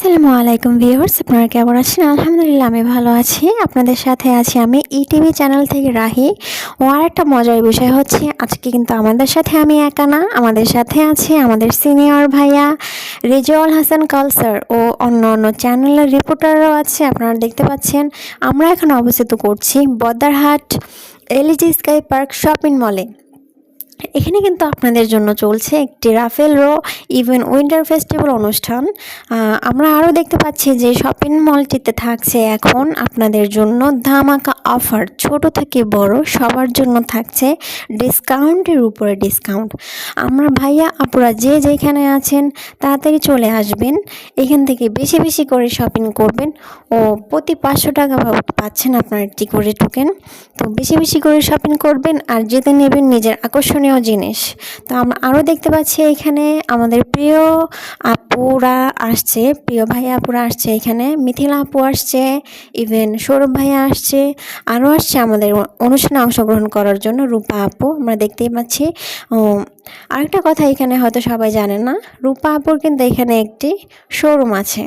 আসসালামু আলাইকুম ভিউয়ার্স, আপনারা কেমন আছেন? আলহামদুলিল্লাহ, আমি ভালো আছি। আপনাদের সাথে আছি আমি ইটিভি চ্যানেল থেকে রাহি। ও আর একটা মজার বিষয় হচ্ছে, আজকে কিন্তু আমাদের সাথে আমি একা না, আমাদের সাথে আছে আমাদের সিনিয়র ভাইয়া রেজাউল হাসান কালসার ও অন্য অন্য চ্যানেলের রিপোর্টারও আছে, আপনারা দেখতে পাচ্ছেন। আমরা এখন অবস্থিত করছি Bahaddarhat LG sky park shopping মলে। এখানে কিন্তু আপনাদের জন্য চলছে একটি raffle draw event winter festival অনুষ্ঠান। আমরা আরও দেখতে পাচ্ছি যে শপিং মলটিতে থাকছে এখন আপনাদের জন্য ধামাকা অফার। ছোট থেকে বড় সবার জন্য থাকছে ডিসকাউন্টের উপরে ডিসকাউন্ট। আমরা ভাইয়া, আপুরা যে যেখানে আছেন তাড়াতাড়ি চলে আসবেন। এখান থেকে বেশি বেশি করে শপিং করবেন ও প্রতি পাঁচশো টাকা পাচ্ছেন আপনার একটি করে টোকেন তো বেশি বেশি করে শপিং করবেন আর যেতে নেবেন নিজের আকর্ষণীয় জিনিস। তো আমরা আরও দেখতে পাচ্ছি এখানে আমাদের প্রিয় আপুরা আসছে, প্রিয় ভাইয়া আপুরা আসছে এখানে, মিথিলা আপু আসছে ইভেন সৌরভ ভাইয়া আসছে, আরও আসছে আমাদের অনুষ্ঠানে অংশগ্রহণ করার জন্য রূপা আপু, আমরা দেখতেই পাচ্ছি। আরেকটা কথা এখানে হয়তো সবাই জানে না, রূপা আপুর কিন্তু এখানে একটি শোরুম আছে।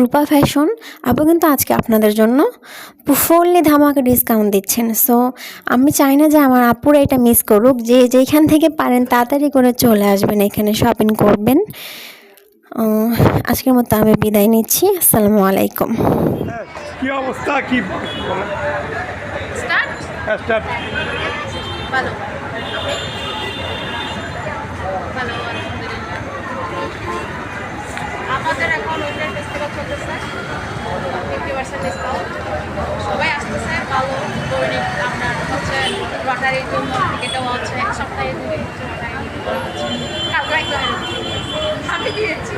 রূপা ফ্যাশন আপু কিন্তু আজকে আপনাদের জন্য ফুললি ধামাকা ডিসকাউন্ট দিচ্ছেন। সো আমি চাই না যে আমার আপুরা এটা মিস করুক যে যেখান থেকে পারেন তাড়াতাড়ি করে চলে আসবেন এখানে শপিং করবেন। আজকের মতো আমি বিদায় নিচ্ছি। আসসালামু আলাইকুম। কি অবস্থা? কি স্টার্ট হ্যাঁ, start। ভালো ভালো আলহামদুলিল্লাহ আমাদের এখন উইন্টার ফেস্টিভ্যাল চলতেছে ফিফটি পার্সেন্ট ডিসকাউন্ট সবাই আসতেছে ভালো দৈনিক আপনার হচ্ছে রটারির জন্য টিকিটও আছে এক সপ্তাহে দুদিন হচ্ছে রটারি কালকে একদম আমি দিয়েছি।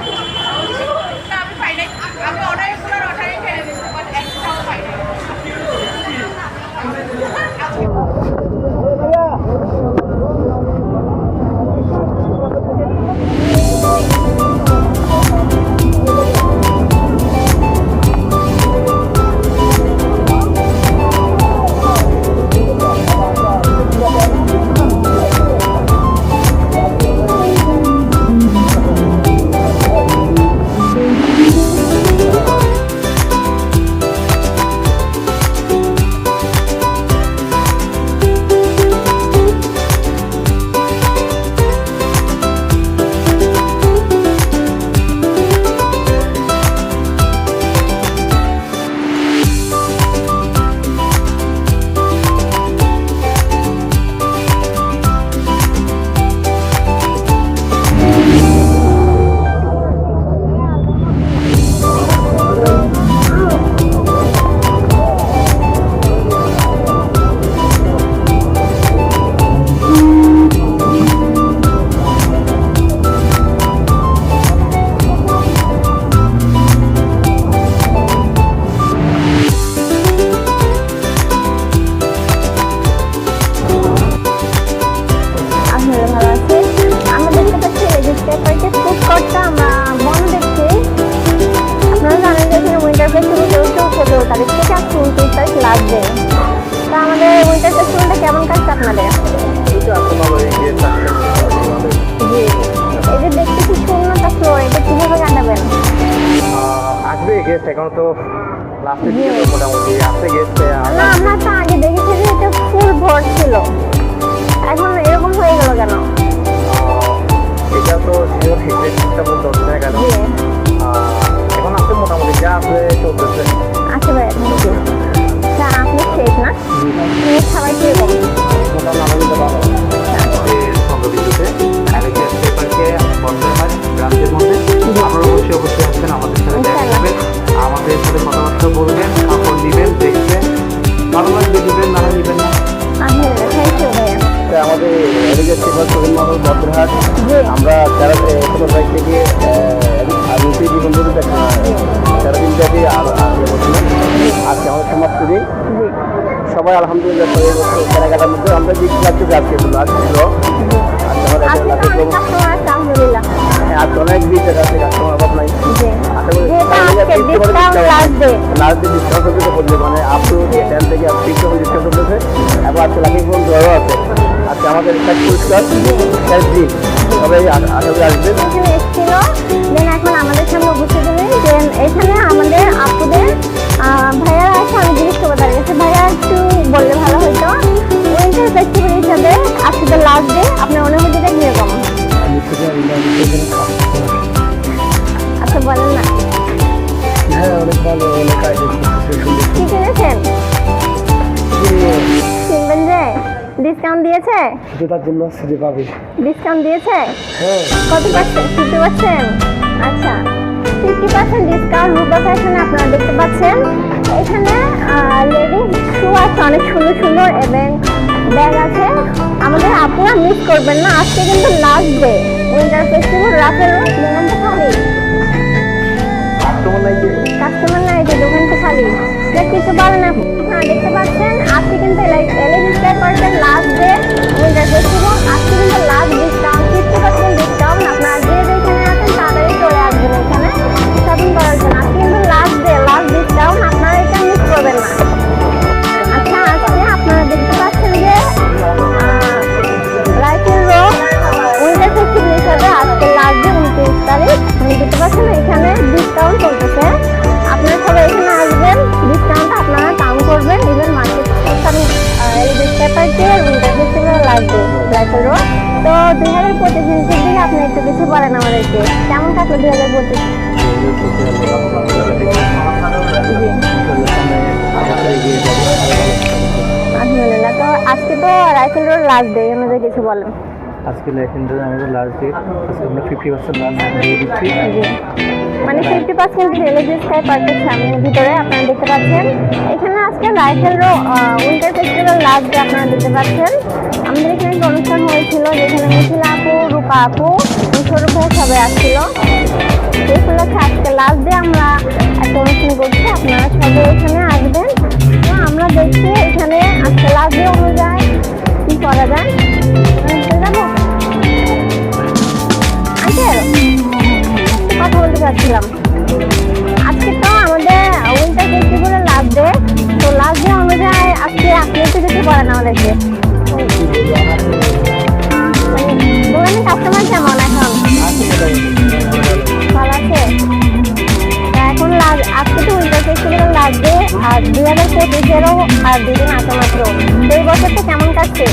এখন তো লাস্টের দিকে মোটামুটি আসতে গেছে না ভালো লাগবে না দিবেন না? আমাদের এদিকের সেবা মহল বদ্রহাট আমরা ষোলো তারিখ থেকে জীবন বলতে তেরো দিন আজকে আমাদের দিন সবাই আলহামদুলিল্লাহ সবাই কেনাকাটার মধ্যে আমরা যে ছিল আজকে ছিল। আজকে আমাদের আজকে তো অনেক অনেক বিচ আছে কাস্টমার অভাব নাই ডিসকাউন্ট ডিসকাউন্ট মানে আপ টু টেন থেকে ফিফটি ডিসকাউন্ট চলতেছে এবং আজকে লাকি ফোন দেওয়াও আছে। আজকে আমাদের একটা পরিষ্কার জি সবাই আশা করি আসবেন এখানে এখন আমাদের সামনে উপস্থিত হয়ে যে ভালো অনেক আইডিয়া কি কিনেছেন? কিনবেন যে? ডিসকাউন্ট দিয়েছে? জুতার জন্য আসছে পাবে। ডিসকাউন্ট দিয়েছে? হ্যাঁ। কত পার্সেন্ট ফিফটি পার্সেন্ট আচ্ছা। ফিফটি পার্সেন্ট ডিসকাউন্ট রূপা ফ্যাশনে আপনারা দেখতে পাচ্ছেন। এখানে লেডিস শু আছে অনেক সুন্দর সুন্দর এবং ব্যাগ আছে। আমাদের আপনারা মিস করবেন না আজকে কিন্তু লাস্ট ডে উইন্টার ফেস্টিভ্যাল রাতের দোকানটা খালি তোমার নাই যে কাস্টমার নাই, যে দোকানটা খালি। এটা কিছু পাবেন না হ্যাঁ দেখতে পাচ্ছেন, আজকে কিন্তু star percent last day winter festival আজকে কিন্তু last discount fifty percent discount আপনারা যে যেখানে আছেন তাড়াতাড়ি চলে আসবেন এখানে শপিং করার জন্য। আজকে কিন্তু লাস্ট ডে লাস্ট ডিসকাউন্ট আপনারা এটা মিস করবেন না। আচ্ছা আজকে আপনারা দেখতে পাচ্ছেন যে রাইফেল রো উইন্টার ফেস্টিভ্যাল হিসাবে আজকে লাস্ট ডে উনত্রিশ তারিখ। দেখতে পাচ্ছেন, এখানে ডিসকাউন্ট চলতেছে। এলইডি পেপার দিয়ে winter festival last day raffle draw তো দুই হাজার পঁচিশ দিকে আপনি একটু কিছু বলেন আমাদেরকে। কেমন থাকল দুই হাজার পঁচিশ? আলহামদুলিল্লাহ তো আজকে তো রাইফেল রোড লাস্ট ডে আমাদের কিছু বলেন। আজকে লেখেন আমাদের লাস্ট ডেট আজকে আমরা ফিফটি পার্সেন্ট লাস্ট দিয়ে দিচ্ছি। মানে ফিফটি পার্সেন্ট রিলিজিয়াস স্কাই পার্কের সামনে ভিতরে আপনারা দেখতে পাচ্ছেন। এখানে আজকে raffle draw winter festival last day আপনারা দেখতে পাচ্ছেন। আমাদের এখানে একটা অনুষ্ঠান হয়েছিল যেখানে মিথিলা আপু রূপা আপু সৌরভ ভাই সবাই আসছিল। এই হচ্ছে আজকে লাস্ট ডে আমরা একটা অনুষ্ঠান করছি। আপনারা সবাই এখানে আসবেন। তো আমরা দেখছি এখানে আজকে লাস্ট ডে অনুযায়ী কী করা যায়। মানে কেমন এখন? ভালো আছে? এখন লাস্ট, আজকে তো উইন্টার ফেস্টিভ্যালের লাস্ট ডে আর দুই হাজার পঁচিশেরও আর দুদিন আছে মাত্র। এই বছরটা কেমন কাটছে?